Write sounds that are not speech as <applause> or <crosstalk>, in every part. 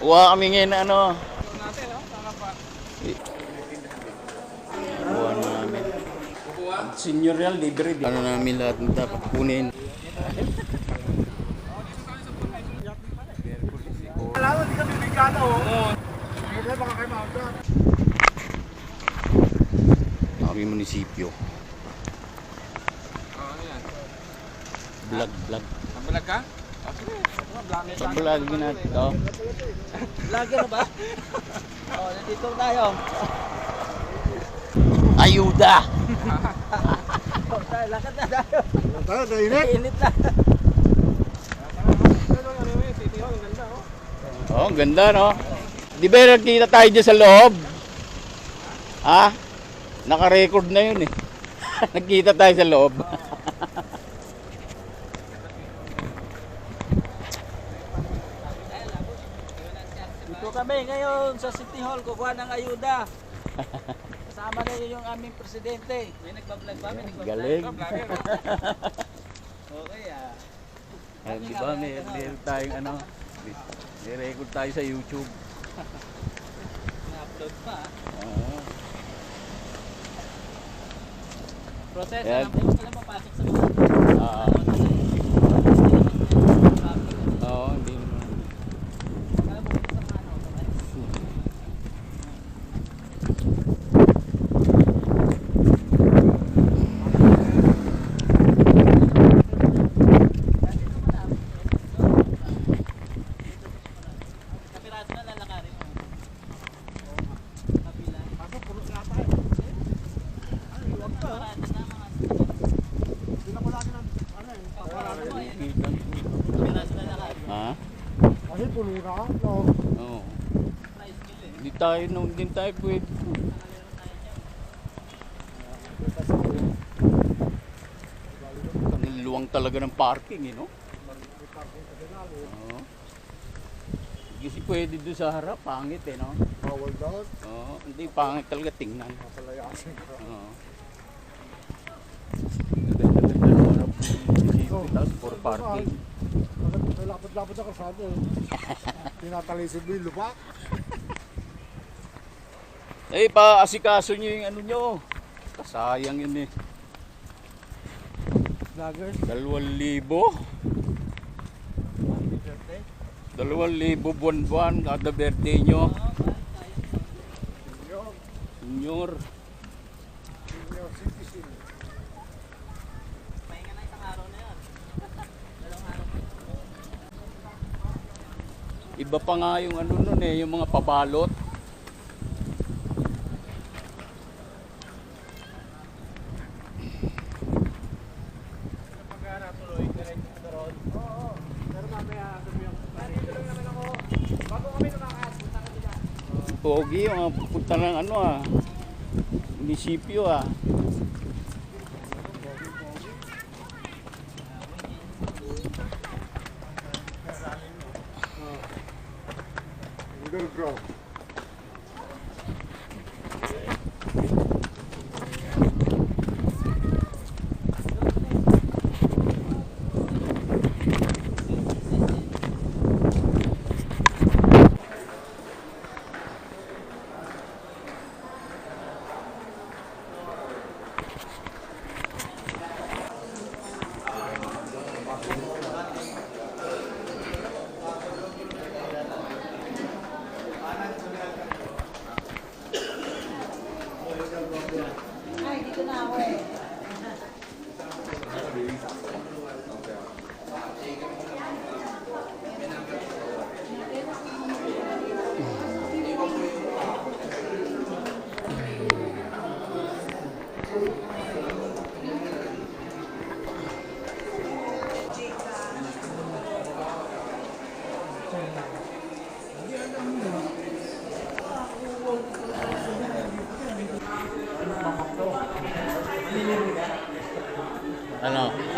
Kuha kami ngayon na ano. Kuha na namin. Senior yan, libre. Ano namin lahat na dapat kunin. Kami munisipyo. Vlog, vlog. Kabalag ka? Oh, sige. Vlogger Sa vlog din natin to. Vlogger ba? oh, nandito tayo. Ayuda! Tayo, lakad na tayo. Tayo, nainit. Init na. Oh, ang ganda no. Di ba nagkita tayo dyan sa loob? Ha? Naka-record na yun eh. <laughs> Nagkita tayo sa loob. Dito kami ngayon sa City Hall, kukuha ng ayuda. <laughs> Kasama na yung aming presidente. May nagbablog ba? May nagbablog? Galing. Okay ah. Eh, di ba may, may tayong ano, may, record tayo sa YouTube. <laughs> Na-upload pa. ah. Oo. Process, Yan. alam mo sila papasok sa mga. Ah, Oo, hindi naman. Alam mo, sa mga ano, sa mga- Kapiraso na lalakarin mo. Kabila. Parada na mga kapiraso na lalakarin. Ha? Na. No. Oo. Hindi tayo, no, hindi tayo pwede. Luwang talaga ng parking, eh, no? Oo. Kasi pwede doon sa harap, pangit eh, no? Bawal daw. Oo, hindi pangit talaga tingnan. Napalayasin ka. Oo. Ganda-ganda ng harap tapos for parking. Lapad-lapad sa kasado. Tinatalisod mo yung lupa. <laughs> Eh, paasikaso nyo yung ano nyo. Kasayang yun eh. Vloggers. Dalawang libo. Dalawang libo buwan-buwan kada birthday nyo. Senior. Senior citizen. Pahinga na isang araw na yun. Dalawang araw. Iba pa nga yung ano nun eh, yung mga pabalot. Pogi mga pupunta ng ano ah. Munisipyo ah.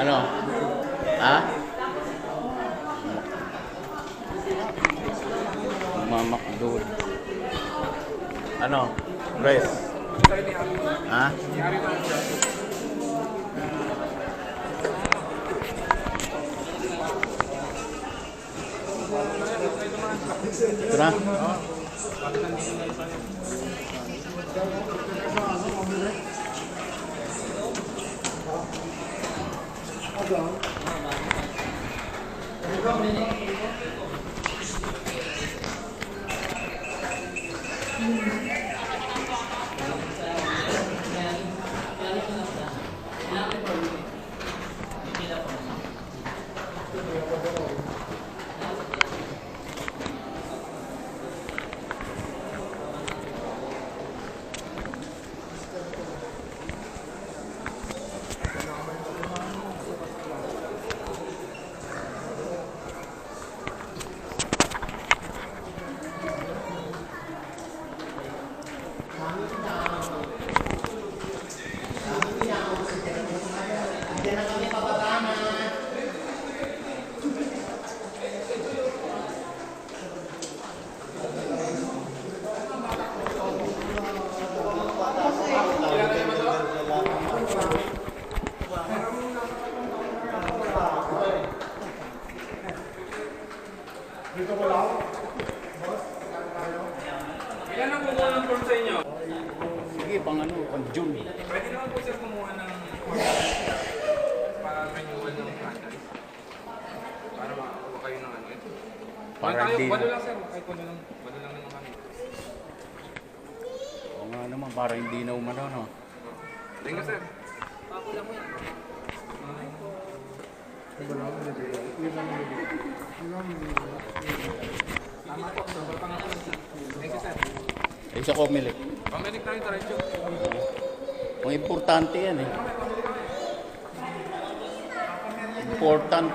Ano? Ano? Ha? Mamakdood. Ano? Press. Ha? na? Ilan ang kukuha ng form sa inyo? Sige, pang ano, pang June. Pwede naman po sir kumuha ng form para renewal ng franchise. Para makakuha kayo ng ano ito. Para Para tayo, walo lang sir. Kahit walo lang. Walo lang naman kami. Oo nga naman, para hindi na umano, no? You sir. Thank you sir. Ay, sa Comelec. Pamilik tayo diretso. Ang importante yan eh. Important.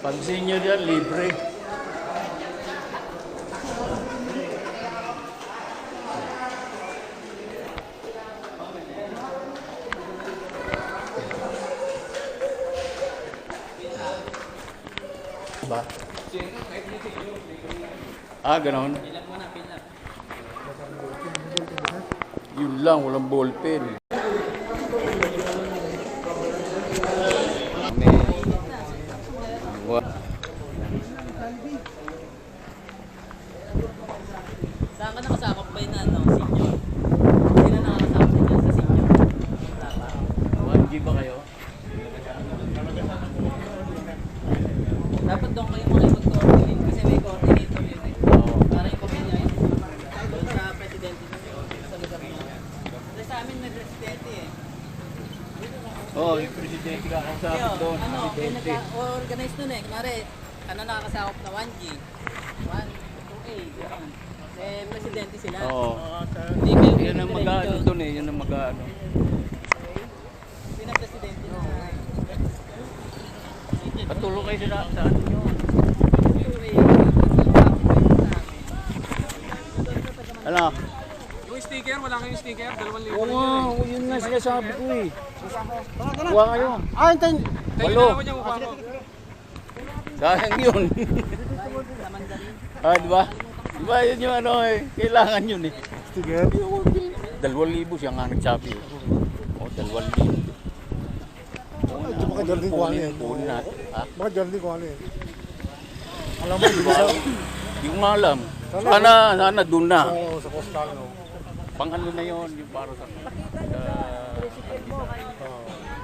Pag <laughs> senior yan, libre. Ba? Ah, ganon. Yun lang, walang ballpen. Amen. Wa- Saan ka nakasakop ba yun ano, senior? Hindi na nakakasakop sa dyan sa senior. Wala pa. 1G ba kayo? Dapat doon kayo mga mag-coordinate kasi may coordinator yun eh. Oo. Para yung pamilya yun. Doon sa presidente nyo. Sa lugar nyo. Kasi sa amin may presidente eh. Oo, oh, yung presidente ka Kaya, kausapin doon. ano, may Presidente. nagka-organize nun eh. Kunwari, ano nakakasakop na 1G. 1, 2A, gano'n. Eh, presidente sila. Oo. Hindi kayo Yan ang mag-ano doon eh, yan ang mag-ano. Sino presidente nyo? Patulong kayo sa sa ano nyo. Ano? Yung sticker, wala kayong sticker. Dalawang libo. Oo nga, yun nga sinasabi ko eh. Kuha kayo. Ah, hintayin. Tayo Walo. na naman yung mukha ko. Sayang yun. ah, di ba? Di ba yun yung ano eh, kailangan yun eh. Dalawang libo siya nga nagsabi. O, dalawang libo. Di ba ka Jordan kung ano yan? Kunin natin. Ha? Baka Jordan kung ano yan? Alam mo, di ba sa, Di ko nga alam. Sana, sana doon na. sa, sa postal, no? Pang ano na yun, yung para sa... sa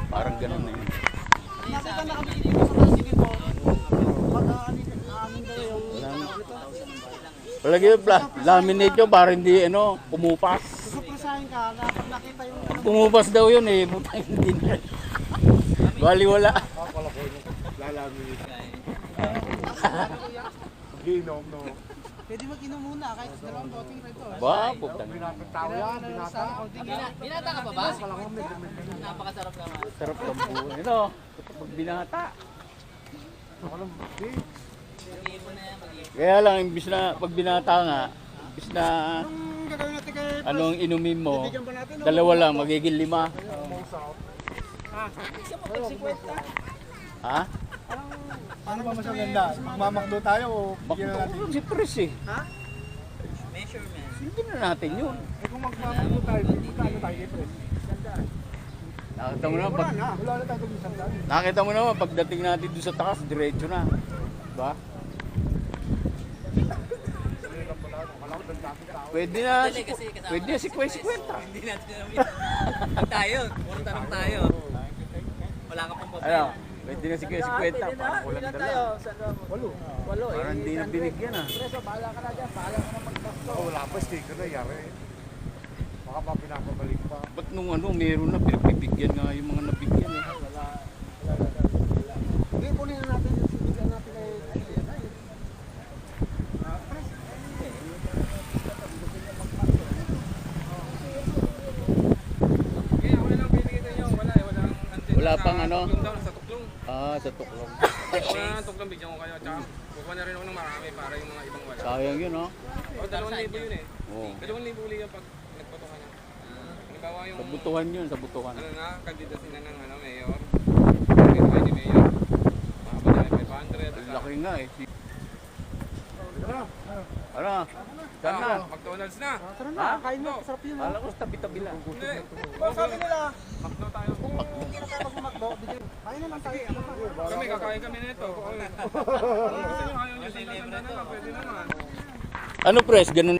parang ganun na yun. Palagi yung pla- laminate yun para hindi ano, pumupas. Supresahin ka, na pag nakita yung Pag pumupas daw yun eh, butang hindi na. Bali wala. lalamin. Ginom, no? Pwede mag-inom muna kahit dalawang boting rito. Ba, putang. Tao yan, binata. Binata ka pa ba? Napakasarap naman. Sarap ng buhay. Ito, pag binata. Kaya lang, imbis na pag binata nga, imbis na Ang gagawin natin kay anong inumin mo, Bigyan ba natin? dalawa lang, magiging lima. Ha? Ano ba mas maganda? Magmamakdo tayo o bigyan na natin? Bakit si Pres eh? Measurement. Silbin na natin yun. Eh kung magmamakdo tayo, pupunta ano tayo kay Pres? Nakita mo na, Wala pag, na, wala na tayo sandali. nakita mo naman, pagdating natin doon sa taas, diretso na. Diba? Pwede na, pwede na si Kwesi Kwenta. <laughs> Hindi natin. Pag <laughs> tayo, puro tanong tayo. Wala ka pang papel. Ano? Pwede na si Kwesi Kwenta. Parang walang dala. Walo. Walo eh. Parang hindi na binigyan ah. Preso, bahala ka na dyan. Bahala ka na magbasto. Oh, wala pa, sticker na yari. Baka pa pinapabalik pa. Ba't nung ano, meron na, pinagbibigyan nga yung mga nabigyan eh. Hindi, kunin na natin yung bigyan natin kay Kaya ako na lang bibigay sa inyo. Wala eh, wala. Andyan Wala sa pang ano? Tuklong daw, sa tuklong. Ah, sa tuklong. Wala na ng tuklong, bigyan ko kayo. Tsaka, kukuha na rin ako ng marami para yung mga ibang wala. Sayang yun oh. O, dalawang libo yun eh. Oo. Dalawang libo uli yung pag nagpatuka na. Halimbawa yung, Sa butuhan yun, sa butuhan. ano na, kandidasin na ng ano, mayor. Kandidasin ni mayor. Makapala yung 500. Ang laki nga eh. Ano? Saan na? Ah, McDonald's na. Tara na, kain mo. Sarap yun. Kala ko sa tabi-tabi lang. Hindi. Ba, sabi nila, Makdo tayo. Kain na lang tayo. Kami, kakain kami nito. Ano press? Ganun.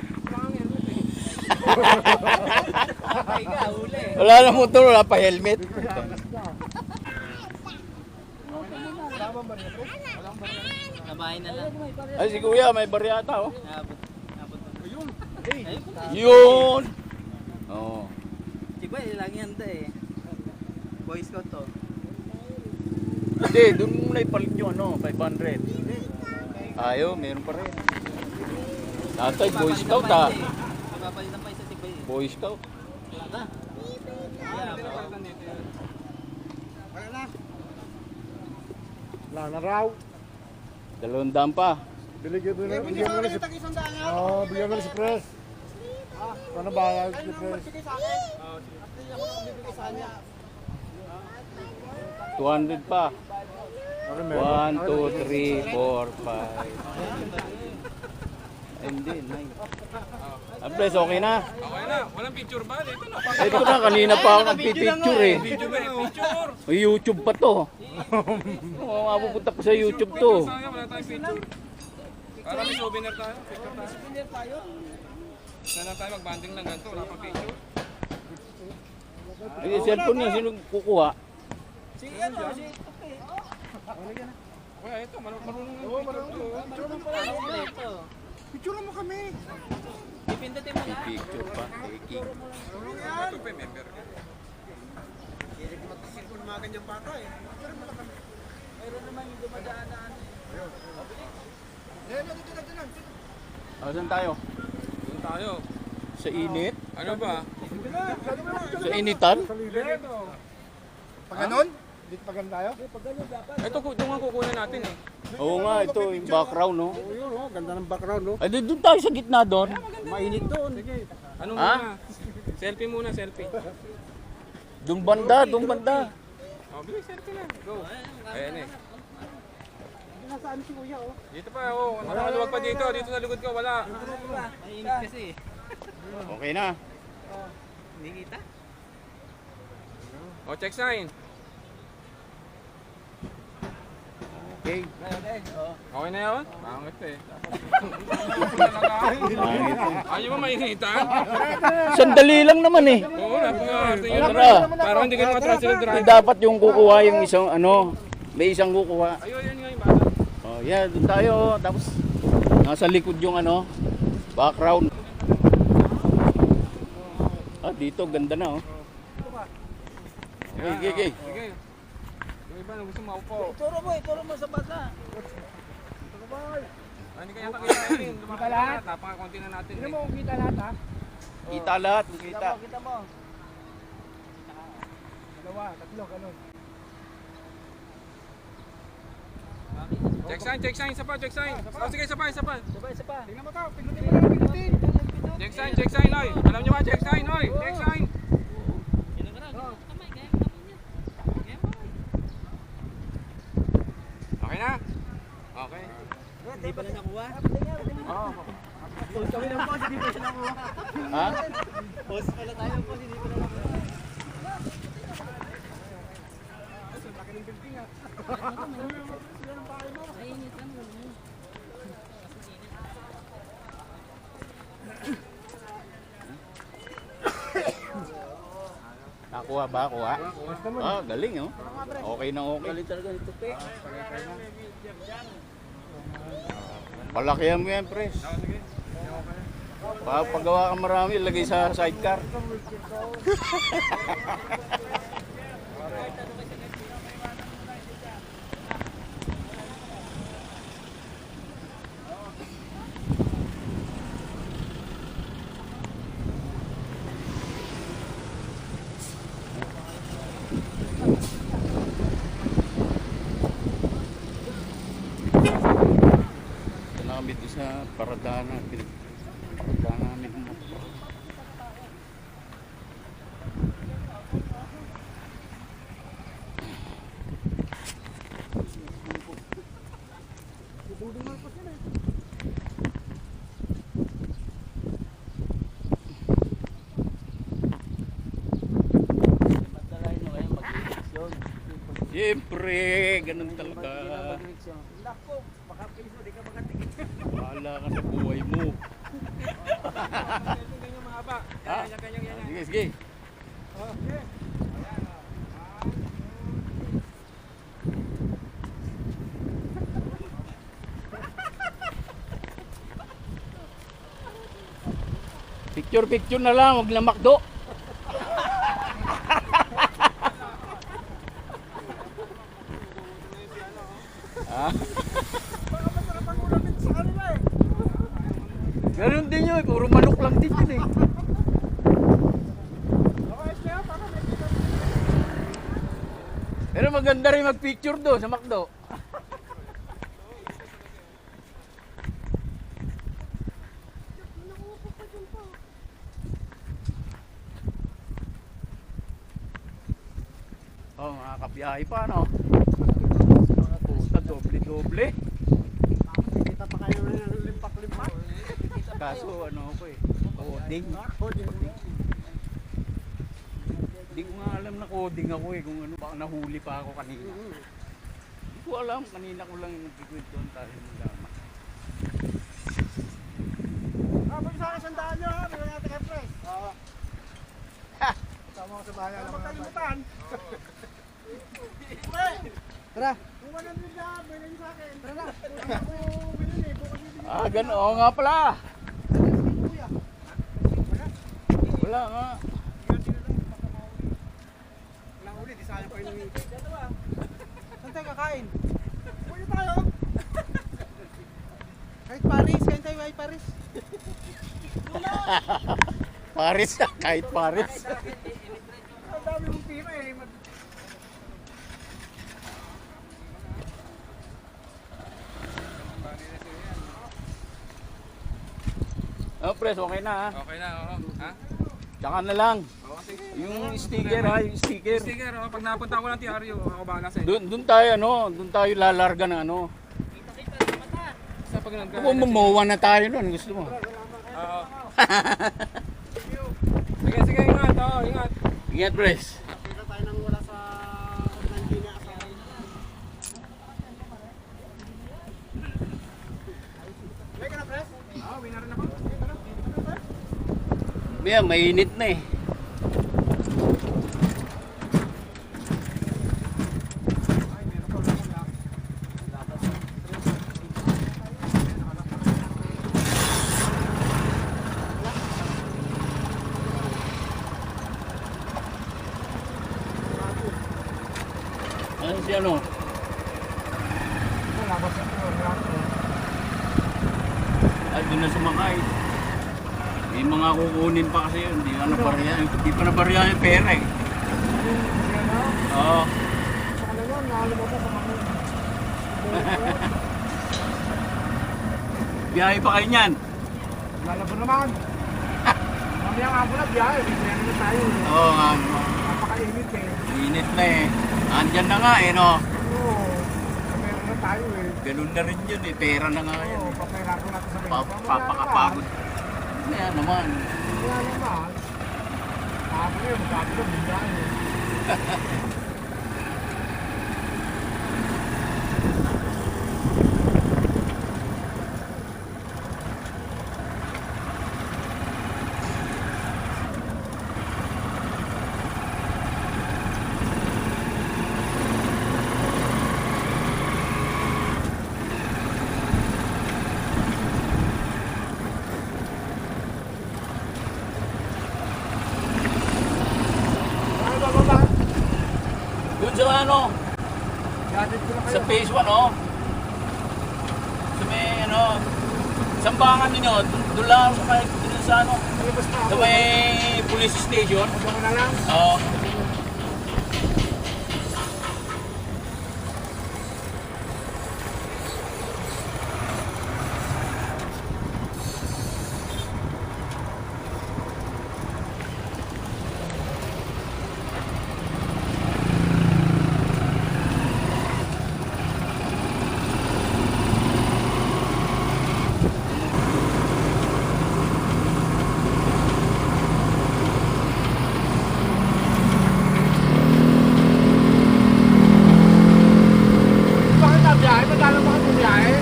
Wala na motor, wala pa helmet. Nabahay na lang. Ay si kuya, may baryata oh. Ayun. Yun! Oo. Diba, lagi handa eh. Boy Scout to. Hindi, doon muna ipalit yung ano, 500. Ayaw, meron pa rin. Tatay, Boy Scout ah. Papalitan pa isa si Boy. Boy Scout. Wala na. Wala na raw. Dalawang daan pa. Biligyan mo na, bigyan mo na si... Oo, oh, bigyan mo na si Pres. Ano ba, si Pres? 200 pa. Ano meron? 1, 2, 3, 4, 5. Hindi, 9. Ah, press, okay na. Okay na. Walang picture ba? Dito na. Ito na, kanina pa ako nagpipicture eh. Video ba? Picture. May YouTube pa to. Oo, mapupunta pa sa YouTube to. Sayang, wala tayong picture. Para may souvenir tayo. Picture tayo. Souvenir tayo. Na lang tayo magbanding ng ganito. Wala pang picture. Yung cellphone niya, sino kukuha? Si ano, si Kuya, ito. mar- Marunong ng picture. Marunong pala yung ito. Picture mo kami. Ipindutin mo lang. Picture pa, taking. Ito pa, member. Mayroon naman yung dumadaan na ano. Ah, saan tayo? Doon tayo. Sa init? Ano ba? Sa initan? Ito. Pag ganun? Dito pa ganun tayo? Ito, doon nga kukunin natin eh. Oo nga, ito yung background, no? Oo, yun, oh. Ganda ng background, no? Ay, doon tayo sa gitna doon. Mainit doon. Sige. Ano Ha? muna? Selfie muna, selfie. Doon banda, doon banda. Oh, bilis, selfie na. Go. Ayan eh. Nasaan si Kuya, oh? Dito pa, oh. Nakaluwag pa dito. Dito sa likod ko, wala. Mainit kasi. Okay na. Hindi kita. Oh, check sign. Okay. Okay, na yun? Pangit eh. <laughs> Ayaw mo mainitan? Sandali lang naman eh. Oo, napangarte yun. Tara. Parang hindi ka makatranslate Hindi drive. dapat yung kukuha yung isang ano, may isang kukuha. Ayun, yan nga yung bata. Oh, yeah, doon tayo. Tapos nasa likod yung ano, background. Ah, dito ganda na oh. Okay, okay, okay. Iba na gusto maupo. Ituro mo, ituro mo sa bata. Ah, Hindi kaya makita natin. Kita lahat. Napaka-konti na natin. Hindi mo Kita lahat, Kita kita. mo, kita mo. Check sign, check sign, isa pa, check sign. Oh, sige, isa pa, isa pa. Isa pa. Tingnan mo to, pindutin mo pindutin. Check sign, check sign, oy. Alam niyo ba, check sign, oy. Check sign. Okay na? Okay. Hindi pa na nakuha. Oh. Post kami ng post, hindi pa siya nakuha. Ha? Post pala tayo ng post, hindi pa na nakuha. <laughs> Nakuha ba? Kuha? Ah, galing oh. Okay na okay. Galing talaga nito, pe. Palakihan mo yan, pres. Sige. Pagawa ka marami, lagay sa sidecar. <laughs> sa paradana. Pinag- Paradana namin ng motor. Pagdalahin nyo kayo mag-eleksyon. Siyempre, ganun talaga. Mag-eleksyon. Nako, baka piso, di ka makatingin. Bahala ka sa buhay mo. Ganyan, ganyan mahaba. Ha? Ganyan, ganyan, ganyan. Sige, sige. Picture picture na lang, wag na makdo. ah? Ganun din yun, puro manok lang din yun eh. Pero maganda rin mag-picture do sa McDo. Oh, makakabiyahe pa, no? Puta, doble-doble. Kita pa kayo ng limpak-limpak. Kaso, ano ko eh, coding. Hindi ko nga alam na coding ako eh, kung ano, baka nahuli pa ako kanina. Hindi ko alam, kanina ko lang nagkikwentuhan tayo ng laman. Ah, pwede sa akin sandaan nyo ha, bigyan natin kay Pres. Oo. Tama ko sa bahay. Alam mo kalimutan. Tara. Kung 100 na, bilhin niyo sa akin. Tara na. Ako bilhin bukas bibigyan. Ah, gano'n Oo nga pala. Wala nga. Walang uli, di sayang pa yung Saan tayo kakain? Pwede tayo. Kahit Paris, kain tayo kahit Paris. <laughs> Paris, kahit Paris. <laughs> Oh, pres, okay na ha. Okay na, oo. Ha? Tsaka na lang. Oo, sige. Yung sticker ha, yung sticker. Sticker, oh. Pag napunta ko ng TRU, ako bahala sa'yo. Doon doon tayo ano, doon tayo lalarga ng ano. Sa pag nag- Kung mumuwa na tayo noon, gusto mo. Oo. <laughs> Sige, sige, ingat. Oo, ingat. Ingat, pres. Pira tayo nang wala sa online niya sa May ka na, Pres? Oo, winner na ako. Maya, mainit na eh. Ano si ano? Ay, doon na sumakay. May mga kukunin pa kasi yun. Hindi pa nabarya. Hindi pa nabarya yung pera eh. Oo. Sa kanila, nakalabas <laughs> sa kanila. Biyahe pa kayo niyan. Lalaban naman. Mamaya nga po na biyahe, biyahe na tayo. Oo nga. no. Napakainit eh. Init na eh. Andyan na nga eh, no? Oo. Na tayo eh. Ganun na rin yun eh. Pera na nga yan. Oo, eh. papahirapan natin sa Pa- Mamaya Papakapagod. Kaya naman. Mamaya naman. Tapos yun, sabi ko, biyahe <laughs> eh. Ano ba, baba? Doon sa ano, sa phase 1, oh. Sa may ano, sambangan ninyo, doon lang sa, doon sa ano, sa may police station. Lang. Oo. Bakit na biyahe? Madala ba kayo biyahe?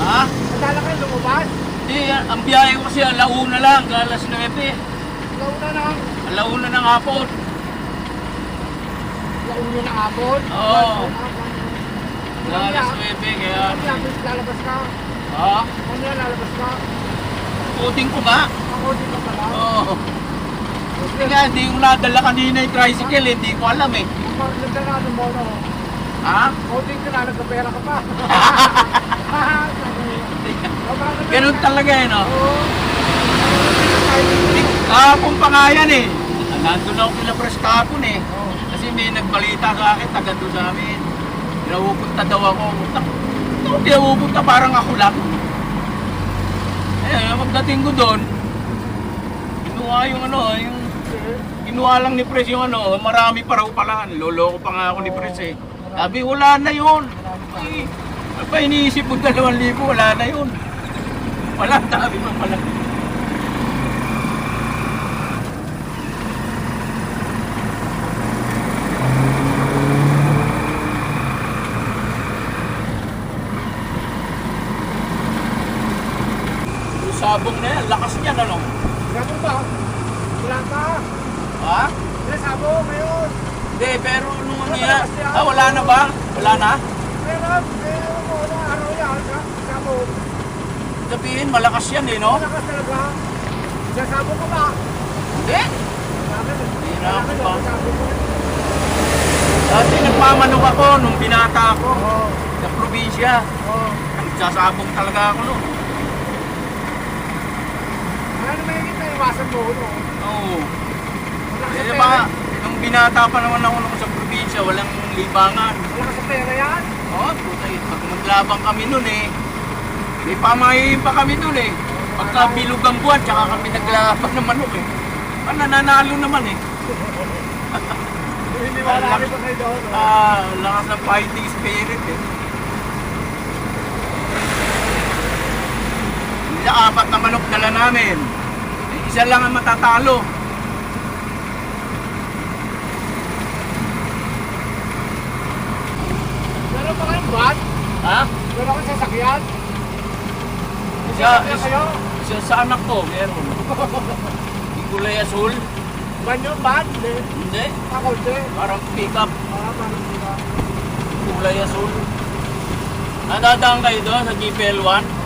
Ha? Madala kayo lumabas? Hindi, ang biyahe ko kasi alauna lang, alas 9. Launa na. Alauna ng hapon. Launa na hapon? Oo. Mamaya, Alas 9, kaya... lalabas ka. Ha? Mamaya lalabas ka. Puting ko ba? Di ka pala. Oo. Hindi nga, hindi ko nadala kanina yung tricycle, hindi ko alam eh. Nagdala mo no. Ha? Holding ka na, nagkapera ka pa. <laughs> <laughs> Ganun talaga eh, no? Oo. Kahapon pa nga yan eh. Nandun ako kila press kahapon eh. Kasi may nagbalita sa akin, taga doon sa amin. Pinapupunta daw ako. Ako pinapupunta parang ako lang. Eh, pagdating ko doon, kinuha yung ano, yung kinuha lang ni Pres yung ano, marami pa raw pala. Loloko pa nga ako ni Pres eh. Sabi, wala na yun. Ay, pa iniisip mo dalawang libo, wala na yun. Wala, dami pa pala. Yung sabong na yan, lakas niyan ano? Ganun ba? Wala ka. Ha? Wala sabo ngayon. Hindi, pero nung ano yan, ah wala na ba? Wala na? Meron. Meron mo. Anong araw yan? sa- Sabo. Sabihin, malakas yan eh, no? Malakas talaga. Sasabo ka ba? Hindi. Bakit? Hira ako ba? ko? Dati nagmamanok ako nung binata ako Oo. sa probinsya. Oo. Nagsasabong talaga ako no. Ano naman yung kita iwasan mo? No? Oo. Malakas Eh, sa baka, pera. nung binata pa naman ako nung sa probinsya, walang libangan. Malakas sa pera yan. Oo, puta eh. Pag maglabang kami nun eh, may pamahiin pa kami nun eh. Pagka bilog ang buwan, tsaka kami naglaban ng manok eh. Ah, nananalo naman eh. <laughs> Hindi wala rin pa kayo doon. Ah, lakas ng fighting spirit eh. Hindi apat na manok dala namin. Isa lang ang matatalo. Meron pa kayong van? Ha? Meron kayong sasakyan? Isa, isa, kayo? isa sa anak ko, meron. <laughs> Yung kulay asul. Van yun, van? Hindi. Hindi. Ako hindi. Parang pick up. Ah, parang hindi ba? Kulay asul. Nadadaan kayo doon sa GPL1. Yung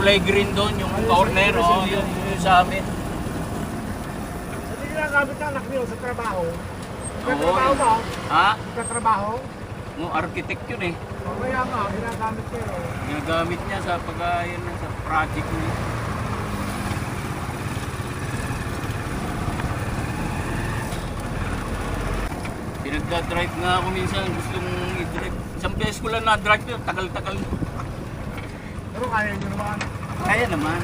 kulay green doon, yung corner. sa- Oh, yun, yun sa amin. Hindi ginagamit ng anak niyo sa trabaho. Oo, Nagtatrabaho yun. ba? Ha? Nagtatrabaho? No, architect yun eh. O kaya nga, ginagamit ko eh. Ginagamit niya sa pag sa project niya. Pinagka-drive nga ako minsan, gustong i-drive. Isang beses ko lang na-drive yun, tagal-tagal. Pero kaya nyo naman. Kaya naman.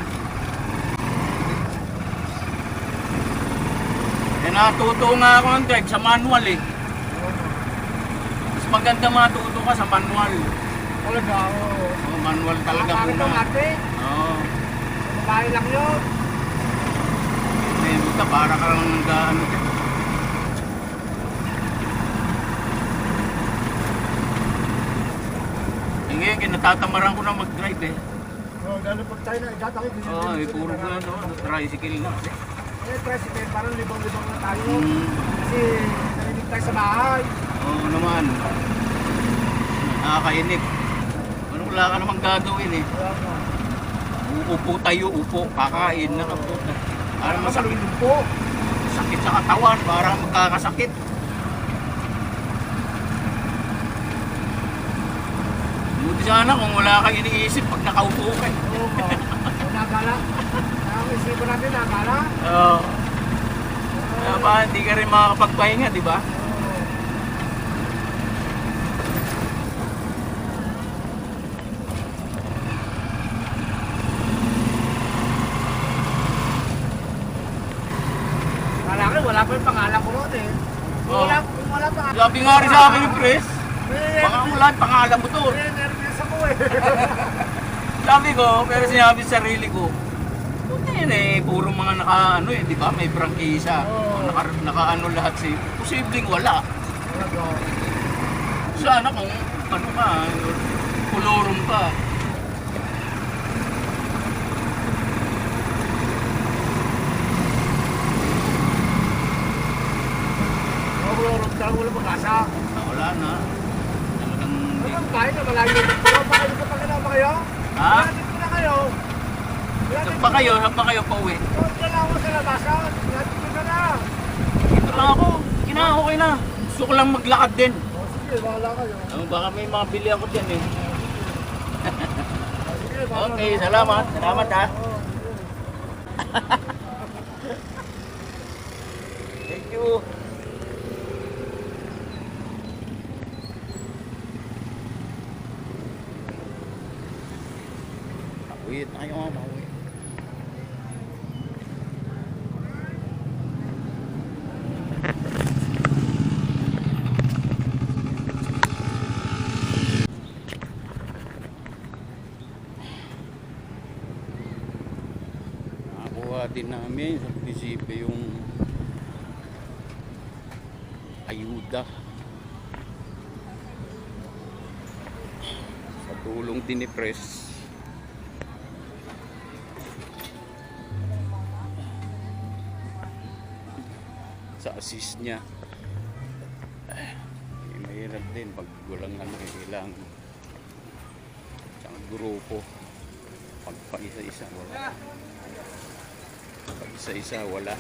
Eh natuto nga ako ng drive sa manual eh. Mas maganda matuto ka sa manual. Wala na ako. Oh, manual talaga muna. ate. Oo. Babae lang yun. Eh, basta para ka lang nang gaano. Eh, ngayon, kinatatamaran ko na mag-drive eh. O, lalo pag tayo na itatangin. Oo, oh, eh, puro ko ano, tricycle na kasi. Eh, president, parang libang-libang na tayo. Hmm, Kasi narinig tayo sa bahay. oo naman. Nakakainip. Ano, wala ka namang gagawin eh. Uupo tayo, upo, kakain, nakaputa. Parang masakit, sakit sa katawan, parang magkakasakit. Buti sana kung wala kang iniisip pag nakaupo ka. eh. Oo nagala. Ang isipan natin, nagala. Oo. Kaya ba, hindi ka rin makakapagpahinga, di ba? Wala pa yung pangalan ko noon eh. Kung Oo. Wala, wala pa. Sabi nga rin sa akin yung press, Eh, baka wala yung pangalan mo to. Eh. <laughs> Sabi ko, pero sinabi sa sarili ko, yun eh, puro mga naka, ano eh, di ba? May prangkisa. Oo. Naka, naka ano lahat si, posibleng wala. Sana kung ano ka, kulorong ka. Wala talagang wala pag-asa. Ah, wala na. Ano tayo na malayo? Pero baka dito pa kayo ba kayo? Ha? Wala dito na kayo. Saan pa kayo? Saan pa kayo pauwi? Doon ka lang ako sa labasan. Wala dito ka na. Dito lang ako. Kina, okay na. Gusto ko lang maglakad din. O sige, bahala kayo. Ano, baka may mga bili ako dyan eh. Sige, Okay, na. salamat. Salamat ha. <laughs> Thank you. Uwi tayo mga mauwi. Nakakuha din namin sa munisipyo yung ayuda. Sa tulong din ni Press assist niya. Eh, mahirap din pag ano eh, kailangan sa grupo. Pag pa isa-isa wala. Pag isa-isa wala